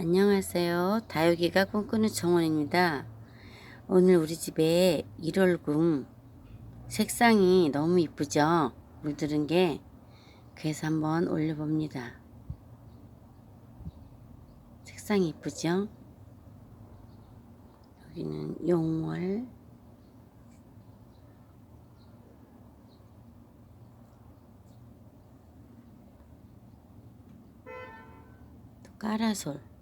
안녕하세요. 다육이가 꿈꾸는 정원입니다. 오늘 우리 집에 1월궁 색상이 너무 이쁘죠? 물들은 게 그래서 한번 올려봅니다. 색상이 이쁘죠? 여기는 용월 또 까라솔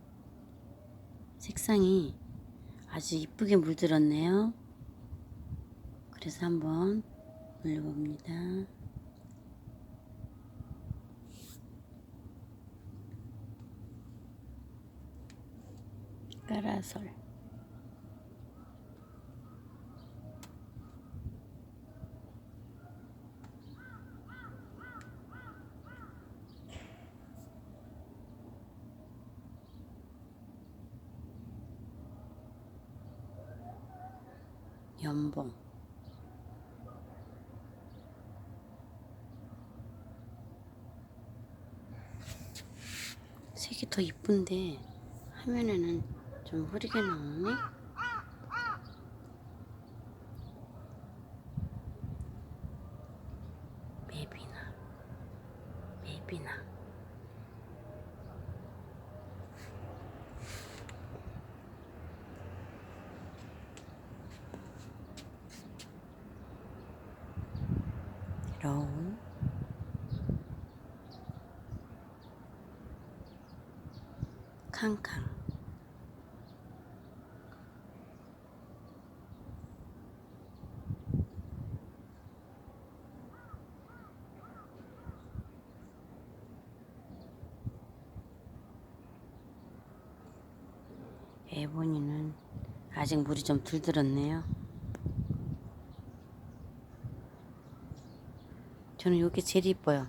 색상이 아주 이쁘게 물들었네요. 그래서 한번 올려봅니다. 까라솔 연봉. 색이 더 이쁜데 화면에는 좀 흐리게 나오네? 맵이나 맵이나 로우 캉캉 에보니는 아직 물이 좀덜 들었네요. 저는 이게 제일 이뻐요.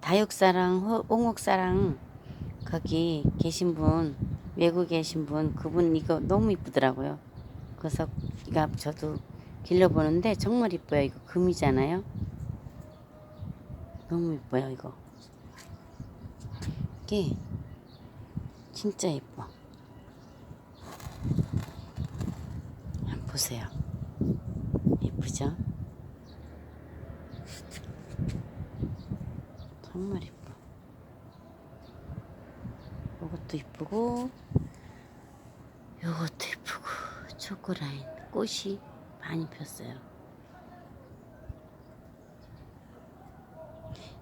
다육사랑 호- 홍옥사랑 거기 계신 분 외국에 계신 분 그분 이거 너무 이쁘더라고요. 그래서 이거 저도 길러보는데 정말 이뻐요. 이거 금이잖아요. 너무 이뻐요 이거. 이게 진짜. 한번 보세요. 예쁘죠? 정말 이뻐. 요것도 이쁘고, 요것도 이쁘고, 초코라인 꽃이 많이 폈어요.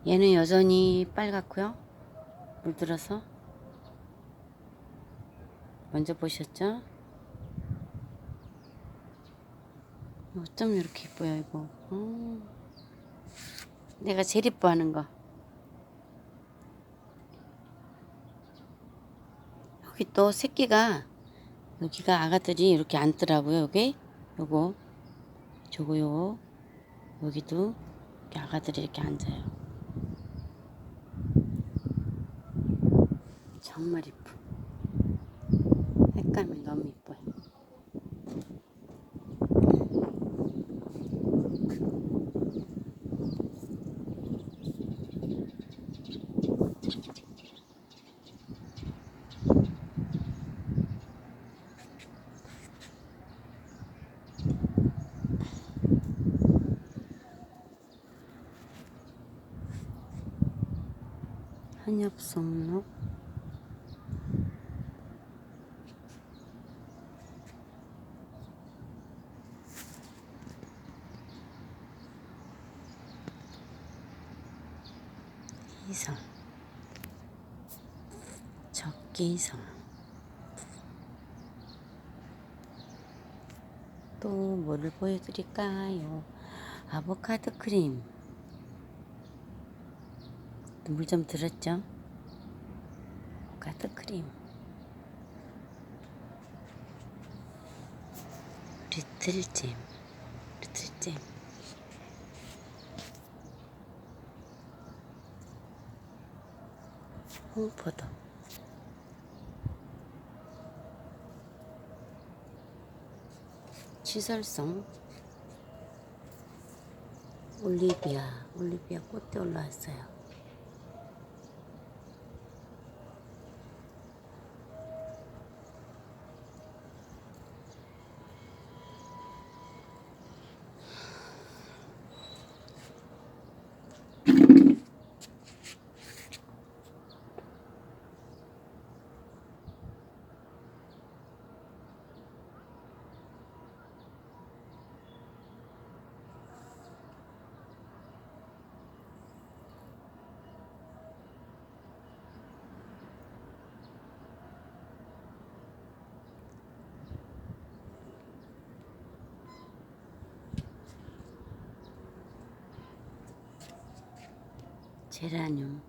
얘는 여전히 빨갛고요. 물들어서. 먼저 보셨죠? 어쩜 이렇게 이뻐요, 이거. 어. 내가 제일 이뻐하는 거. 여기 또 새끼가, 여기가 아가들이 이렇게 앉더라고요, 여기. 요거, 저거, 요거. 여기도 이렇게 아가들이 이렇게 앉아요. 정말 이뻐. 색감이 너무 이뻐요. 한엽송록 이성 적기성 또 뭐를 보여드릴까요? 아보카도 크림 물 좀 들었죠? 아보카도 크림 리틀잼 리틀잼 홍포도 취설성. 올리비아 올리비아 꽃이 올라왔어요 제라늄.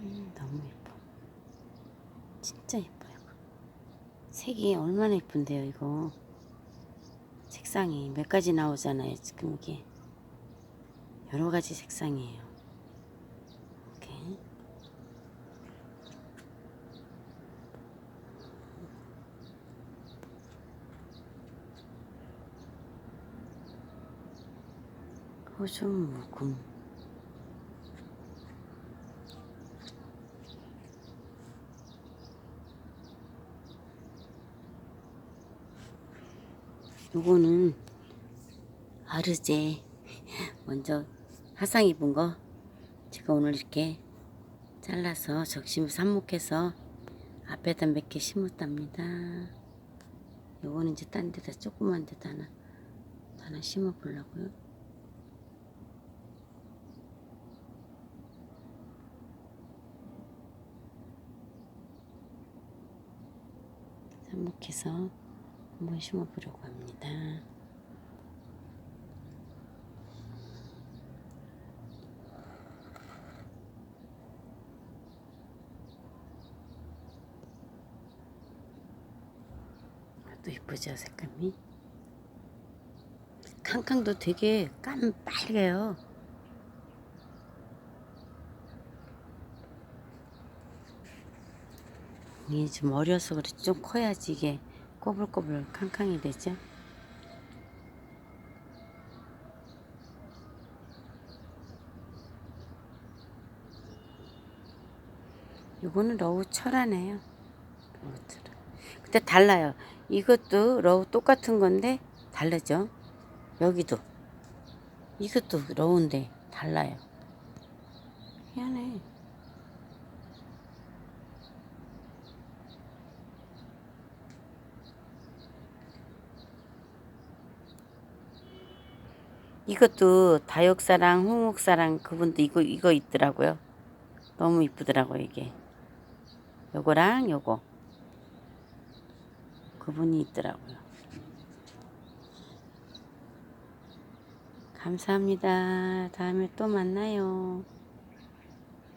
음, 너무 예뻐. 진짜 예뻐요. 색이 얼마나 예쁜데요, 이거. 색상이 몇 가지 나오잖아요, 지금 이게. 여러 가지 색상이에요. 이렇게. 묵음. 요거는 아르제 먼저 화상 입은 거 제가 오늘 이렇게 잘라서 적심 삽목해서 앞에다 몇 개 심었답니다. 요거는 이제 딴 데다 조그만 데다 하나 하나 심어 보려고요. 삽목해서 한번 심어 보려고 합니다. 또 이쁘죠 색감이? 캉캉도 되게 깜빨개요. 이게 좀 어려서 그렇지. 좀 커야지 이게 꼬불꼬불 캉캉이 되죠 이거는 러우 철하네요 러우 철 근데 달라요. 이것도 러우 똑같은 건데 다르죠. 여기도 이것도 러우인데 달라요. 희한해. 이것도 다육사랑 홍옥사랑 그분도 이거 이거 있더라고요. 너무 이쁘더라고요 이게. 요거랑 요거. 그분이 있더라고요. 감사합니다. 다음에 또 만나요.